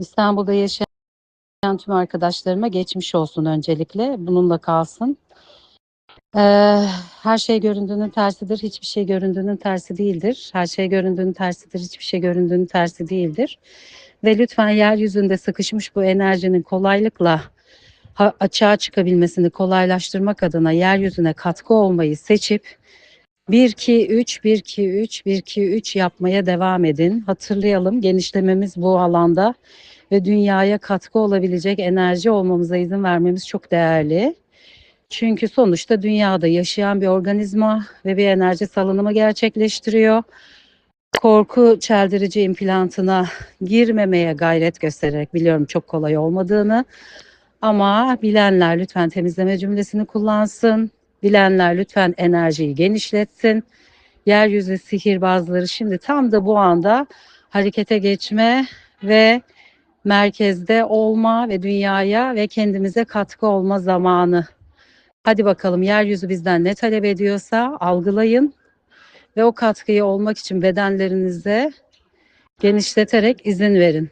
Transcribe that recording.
İstanbul'da yaşayan tüm arkadaşlarıma geçmiş olsun öncelikle. Bununla kalsın. Ee, her şey göründüğünün tersidir. Hiçbir şey göründüğünün tersi değildir. Her şey göründüğünün tersidir. Hiçbir şey göründüğünün tersi değildir. Ve lütfen yeryüzünde sıkışmış bu enerjinin kolaylıkla açığa çıkabilmesini kolaylaştırmak adına yeryüzüne katkı olmayı seçip 1 2 3 1 2 3 1 2 3 yapmaya devam edin. Hatırlayalım genişlememiz bu alanda ve dünyaya katkı olabilecek enerji olmamıza izin vermemiz çok değerli. Çünkü sonuçta dünyada yaşayan bir organizma ve bir enerji salınımı gerçekleştiriyor. Korku çeldirici implantına girmemeye gayret göstererek biliyorum çok kolay olmadığını ama bilenler lütfen temizleme cümlesini kullansın. Bilenler lütfen enerjiyi genişletsin. Yeryüzü sihirbazları şimdi tam da bu anda harekete geçme ve merkezde olma ve dünyaya ve kendimize katkı olma zamanı. Hadi bakalım yeryüzü bizden ne talep ediyorsa algılayın ve o katkıyı olmak için bedenlerinize genişleterek izin verin.